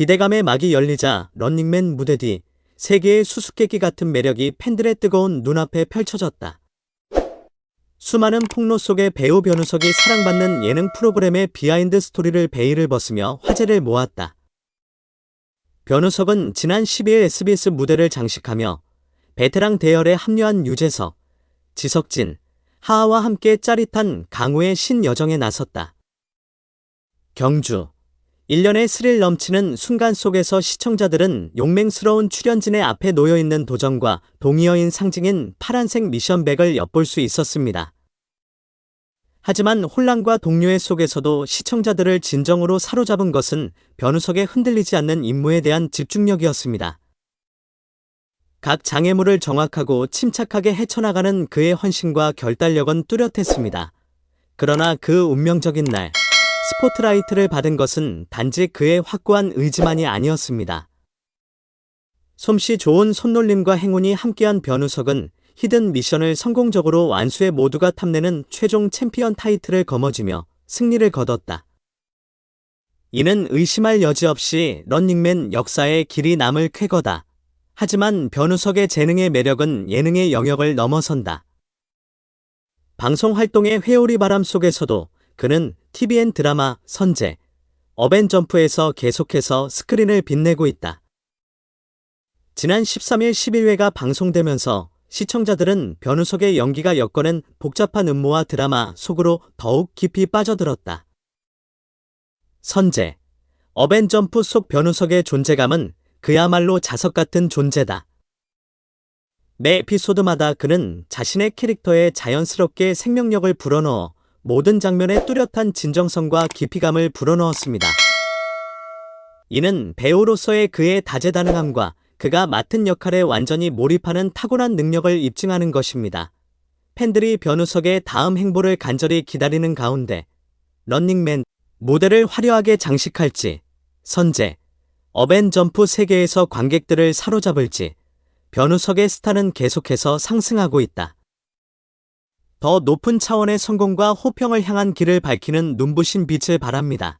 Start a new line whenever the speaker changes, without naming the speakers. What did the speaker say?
기대감의 막이 열리자 런닝맨 무대 뒤 세계의 수수께끼 같은 매력이 팬들의 뜨거운 눈앞에 펼쳐졌다. 수많은 폭로 속에 배우 변우석이 사랑받는 예능 프로그램의 비하인드 스토리를 베일을 벗으며 화제를 모았다. 변우석은 지난 12일 SBS 무대를 장식하며 베테랑 대열에 합류한 유재석, 지석진, 하하와 함께 짜릿한 강호의 신여정에 나섰다. 경주. 1년의 스릴 넘치는 순간 속에서 시청자들은 용맹스러운 출연진의 앞에 놓여있는 도전과 동의어인 상징인 파란색 미션백을 엿볼 수 있었습니다. 하지만 혼란과 동료의 속에서도 시청자들을 진정으로 사로잡은 것은 변우석의 흔들리지 않는 임무에 대한 집중력이었습니다. 각 장애물을 정확하고 침착하게 헤쳐나가는 그의 헌신과 결단력은 뚜렷했습니다. 그러나 그 운명적인 날, 스포트라이트를 받은 것은 단지 그의 확고한 의지만이 아니었습니다. 솜씨 좋은 손놀림과 행운이 함께한 변우석은 히든 미션을 성공적으로 완수해 모두가 탐내는 최종 챔피언 타이틀을 거머쥐며 승리를 거뒀다. 이는 의심할 여지 없이 런닝맨 역사에 길이 남을 쾌거다. 하지만 변우석의 재능의 매력은 예능의 영역을 넘어선다. 방송 활동의 회오리 바람 속에서도 그는 TVN 드라마 선제, 어벤점프에서 계속해서 스크린을 빛내고 있다. 지난 13일 11회가 방송되면서 시청자들은 변우석의 연기가 엮어낸 복잡한 음모와 드라마 속으로 더욱 깊이 빠져들었다. 선제, 어벤점프 속 변우석의 존재감은 그야말로 자석 같은 존재다. 매 에피소드마다 그는 자신의 캐릭터에 자연스럽게 생명력을 불어넣어 모든 장면에 뚜렷한 진정성과 깊이감을 불어넣었습니다. 이는 배우로서의 그의 다재다능함과 그가 맡은 역할에 완전히 몰입하는 타고난 능력을 입증하는 것입니다. 팬들이 변우석의 다음 행보를 간절히 기다리는 가운데 런닝맨 무대를 화려하게 장식할지 선제 어벤점프 세계에서 관객들을 사로잡을지 변우석의 스타는 계속해서 상승하고 있다. 더 높은 차원의 성공과 호평을 향한 길을 밝히는 눈부신 빛을 바랍니다.